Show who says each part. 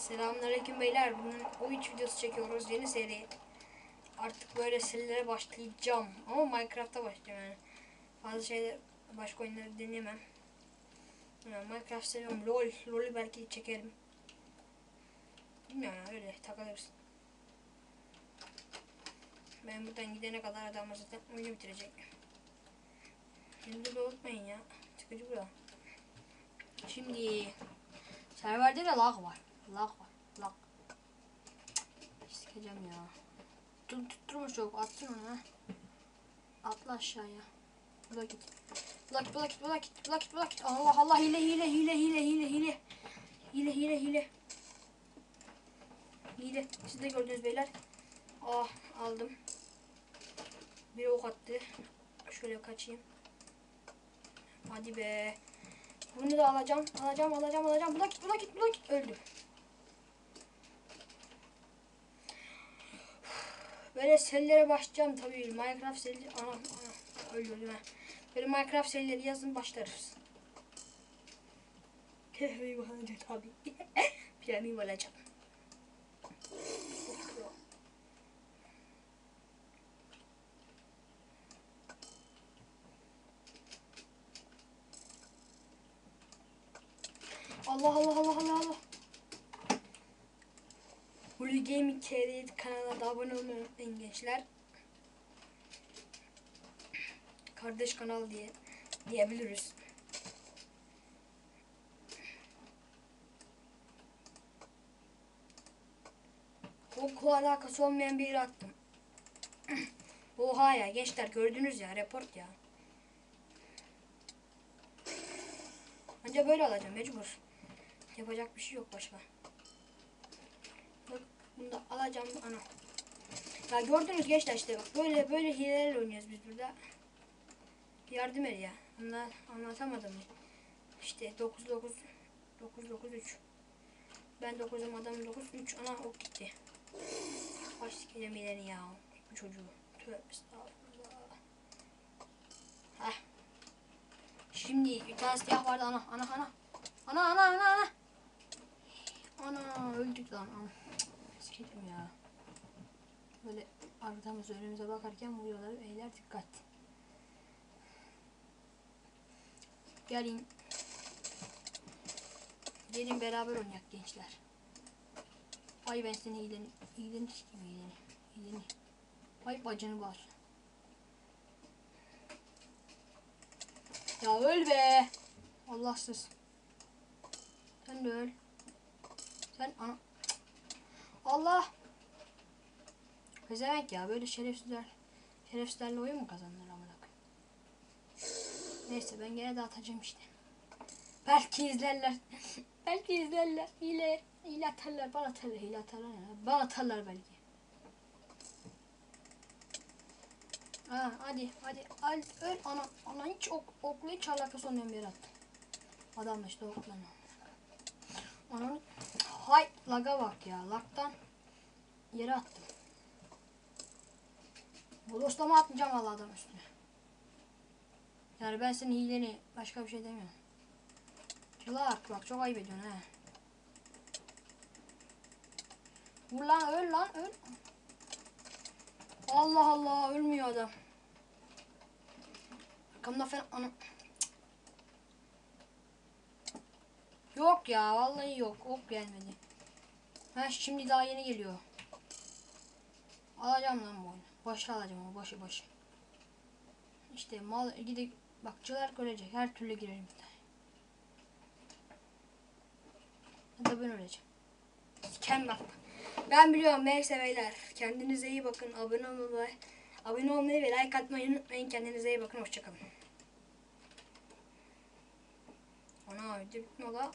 Speaker 1: Selamünaleyküm beyler. Bugün oyun videosu çekiyoruz. Yeni seri. Artık böyle serilere başlayacağım. Ama Minecraft'ta başlayacağım yani. Fazla şeyler, başka oyunları denemem. Yani Minecraft seviyorum. LOL, LOL'ü belki çekerim. Bilmiyorum ya öyle takılırız. Ben buradan gidene kadar adamlar zaten oyunu bitirecek. Şimdi de unutmayın ya. Sıkıcı bu. Şimdi serverde de lag var. Lag var. Lag. Sikeceğim ya. Tut, tutturma çok. Atsın onu ha. Atla aşağıya. Bula git. Bula git, bula git, bula git, bula git, bula git. Allah Allah hile hile hile hile hile hile. Hile hile hile. Hile. Siz de gördünüz beyler. Ah aldım. Bir ok attı. Şöyle kaçayım. Hadi be. Bunu da alacağım. Alacağım, alacağım, alacağım. Bula git, bula git, bula git. Öldüm. Böyle sellere başlayacağım tabii. Minecraft serileri... Anam, anam. Öldürdüm. Böyle Minecraft serileri yazın başlarız. Kehveyi bahane tabii. Piramim olacağım. Allah Allah Allah Allah Allah. Huli Gaming TR kanalına da abone olmayı unutmayın gençler. Kardeş kanal diye diyebiliriz. Okula alakası olmayan bir yere attım. Oha ya gençler gördünüz ya report ya. Anca böyle alacağım mecbur. Yapacak bir şey yok başka. Bak bunu da alacağım ana. Ya gördünüz gençler işte bak böyle böyle hilelerle oynuyoruz biz burada. Yardım et ya. Anla, anlatamadım. İşte 9 9 9 9 3. Ben 9'um adam 9 3 ana ok gitti. Baş sikeceğim ya. Bu çocuğu. Tövbe estağfurullah. Heh. Şimdi bir tane siyah vardı ana ana ana. Ana ana ana ana. Ana öldük lan. Ana. Sikerim ya. Böyle arkamız önümüze bakarken vuruyorlar. Beyler dikkat. Gelin. Gelin beraber oynayak gençler. Ay ben seni iyileni, iyileni sikeyim iyileni. İyileni. Ay bacını var. Ya öl be. Allahsız. Sen de öl. Sen ana. Allah. Pezevenk ya böyle şerefsizler. Şerefsizlerle oyun mu kazanılır amına? Neyse ben gene de atacağım işte. Belki izlerler. belki izlerler. Hile, hile atarlar. Bana atarlar. Hile atarlar ya. Bana atarlar belki. Ha, hadi hadi al öl ana ana hiç ok, okla hiç alakası olmayan bir attı. Adam da işte okla. Ananı hay laga bak ya lagdan yere attım. Bu dostlama atmayacağım valla adam üstüne. Yani ben senin hileni başka bir şey demiyorum. Clark bak çok ayıp ediyorsun he. Vur lan öl lan öl. Allah Allah ölmüyor adam. Arkamda falan ana. Yok ya vallahi yok. Ok gelmedi. Ha şimdi daha yeni geliyor. Alacağım lan bu oyunu. Başa alacağım o başı başı. İşte mal gidip bakçılar görecek. Her türlü girelim bir tane. Ya da ben öleceğim. Siken bak. Ben biliyorum neyse beyler. Kendinize iyi bakın. Abone olmayı, abone olmayı ve like atmayı unutmayın. Kendinize iyi bakın. Hoşçakalın. Ana ödü bitme la.